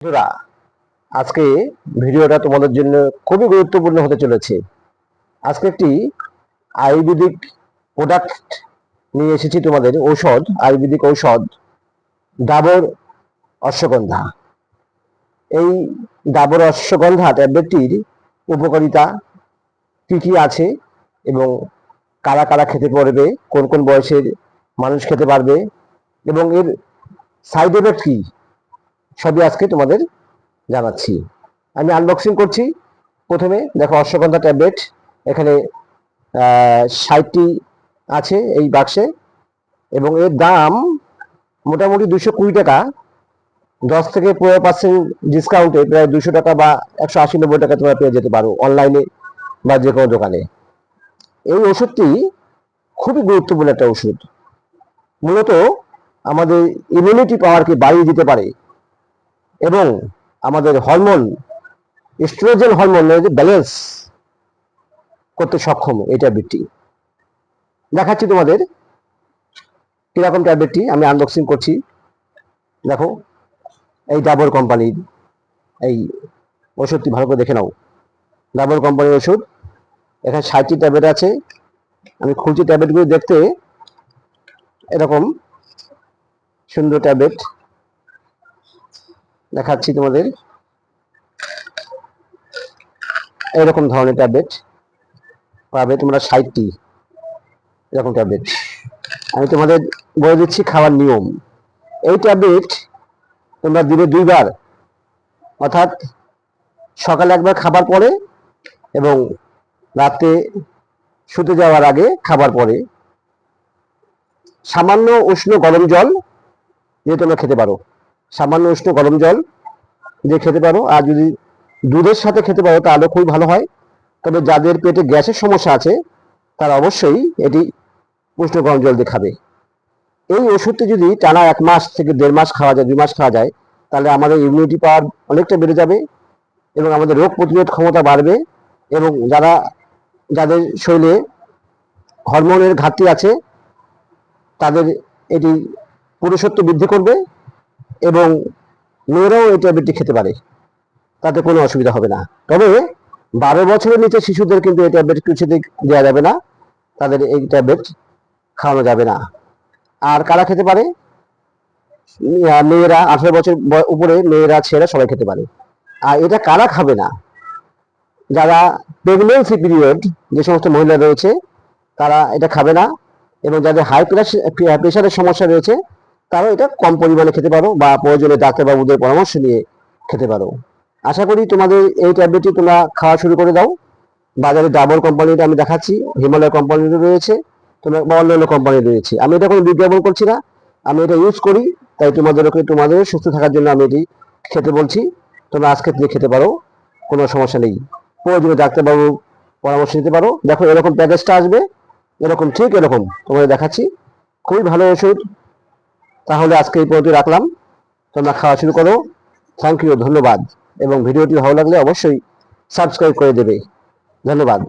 বন্ধুরা, আজকে ভিডিওটা তোমাদের জন্য খুবই গুরুত্বপূর্ণ হতে চলেছে। আজকে একটি আয়ুর্বেদিক প্রোডাক্ট নিয়ে এসেছি তোমাদের, ঔষধ, আয়ুর্বেদিক ঔষধ, ডাবর অশ্বগন্ধা। এই ডাবর অশ্বগন্ধা ট্যাবলেটটির উপকারিতা কি কি আছে এবং কারা কারা খেতে পারবে, কোন কোন বয়সের মানুষ খেতে পারবে এবং এর সাইড এফেক্ট কি? সবই আজকে তোমাদের জানাচ্ছি। আমি আনবক্সিং করছি। প্রথমে দেখো অশ্বগন্ধা ট্যাবলেট এখানে ষাটটি আছে এই বাক্সে এবং এর দাম মোটামুটি দুশো কুড়ি টাকা। দশ থেকে পনেরো পার্সেন্ট ডিসকাউন্টে প্রায় দুশো টাকা বা একশো আশি নব্বই টাকা তোমরা পেয়ে যেতে পারো অনলাইনে বা যে কোনো দোকানে। এই ওষুধটি খুবই গুরুত্বপূর্ণ একটা ওষুধ। মূলত আমাদের ইমিউনিটি পাওয়ারকে বাড়িয়ে দিতে পারে। এবং আমাদের হরমোন স্ট্রোজেন হরমোনের ব্যালেন্স করতে সক্ষম এই ট্যাবলেটটি দেখাচ্ছি তোমাদের কীরকম ট্যাবলেটটি আমি আনবক্সিং করছি। দেখো, এই ডাবর কোম্পানির এই ওষুধটি ভালো করে দেখে নাও। ডাবর কোম্পানির ওষুধ এখানে ষাটটি ট্যাবলেট আছে। আমি খুলছি ট্যাবলেটগুলি দেখতে, এরকম সুন্দর ট্যাবলেট দেখাচ্ছি তোমাদের। এরকম ধরনের ট্যাবলেট পাবে তোমরা ষাটটি এরকম ট্যাবলেট। আমি তোমাদের বলে দিচ্ছি খাওয়ার নিয়ম। এই ট্যাবলেট তোমরা দিনে দুইবার, অর্থাৎ সকালে একবার খাবার পরে এবং রাতে শুতে যাওয়ার আগে খাবার পরে। সামান্য উষ্ণ গরম জল দিয়ে তোমরা খেতে পারো। সামান্য উষ্ণ গরম জল দিয়ে খেতে পারো। আর যদি দুধের সাথে খেতে পারো, তাহলে খুবই ভালো হয়। তবে যাদের পেটে গ্যাসের সমস্যা আছে, তারা অবশ্যই এটি উষ্ণ গরম জল দিয়ে খাবে। এই ওষুধটি যদি টানা এক মাস থেকে দেড় মাস খাওয়া যায়, দুই মাস খাওয়া যায়, তাহলে আমাদের ইমিউনিটি পাওয়ার অনেকটা বেড়ে যাবে এবং আমাদের রোগ প্রতিরোধ ক্ষমতা বাড়বে এবং যারা, যাদের শরীরে হরমোনের ঘাটতি আছে, তাদের এটি পুরুষত্ব বৃদ্ধি করবে। এবং মেয়েরাও এই ট্যাবলেটটি খেতে পারে। তাতে কোনো অসুবিধা হবে না। তবে বারো বছরের নিচে শিশুদের কিন্তু এই ট্যাবলেট কিছুতে দেওয়া যাবে না। তাদের এই ট্যাবলেট খাওয়ানো যাবে না। আর কারা খেতে পারে? মেয়েরা আঠারো বছর উপরে মেয়েরা, ছেলেরা সবাই খেতে পারে। আর এটা কারা খাবে না? যারা প্রেগনেন্সি পিরিয়ড যে সমস্ত মহিলা রয়েছে, তারা এটা খাবে না। এবং যাদের হাই প্রেশারের সমস্যা রয়েছে তারাও এটা কম পরিমাণে খেতে পারো বা প্রয়োজনে ডাক্তারবাবুদের পরামর্শ নিয়ে খেতে পারো। আশা করি তোমাদের এই ট্যাবলেটটি তোমরা খাওয়া শুরু করে দাও। বাজারে ডাবর কোম্পানিটা আমি দেখাচ্ছি, হিমালয় কোম্পানিরও রয়েছে, তোমরা বা অন্যান্য কোম্পানি রয়েছে। আমি এটা কোনো বিজ্ঞাপন করছি না, আমি এটা ইউজ করি, তাই তোমাদেরকে, তোমাদের সুস্থ থাকার জন্য আমি এটি খেতে বলছি। তোমরা আজকে থেকে খেতে পারো, কোনো সমস্যা নেই। প্রয়োজনে ডাক্তারবাবু পরামর্শ নিতে পারো। দেখো এরকম প্যাকেজটা আসবে, এরকম, ঠিক এরকম তোমাদের দেখাচ্ছি। খুবই ভালো ওষুধ তাহলে আজকে এই পর্যন্ত রাখলাম। তোমরা খাওয়া শুরু করো। থ্যাংক ইউ ধন্যবাদ। এবং ভিডিওটি ভালো লাগলে অবশ্যই সাবস্ক্রাইব করে দেবে। ধন্যবাদ।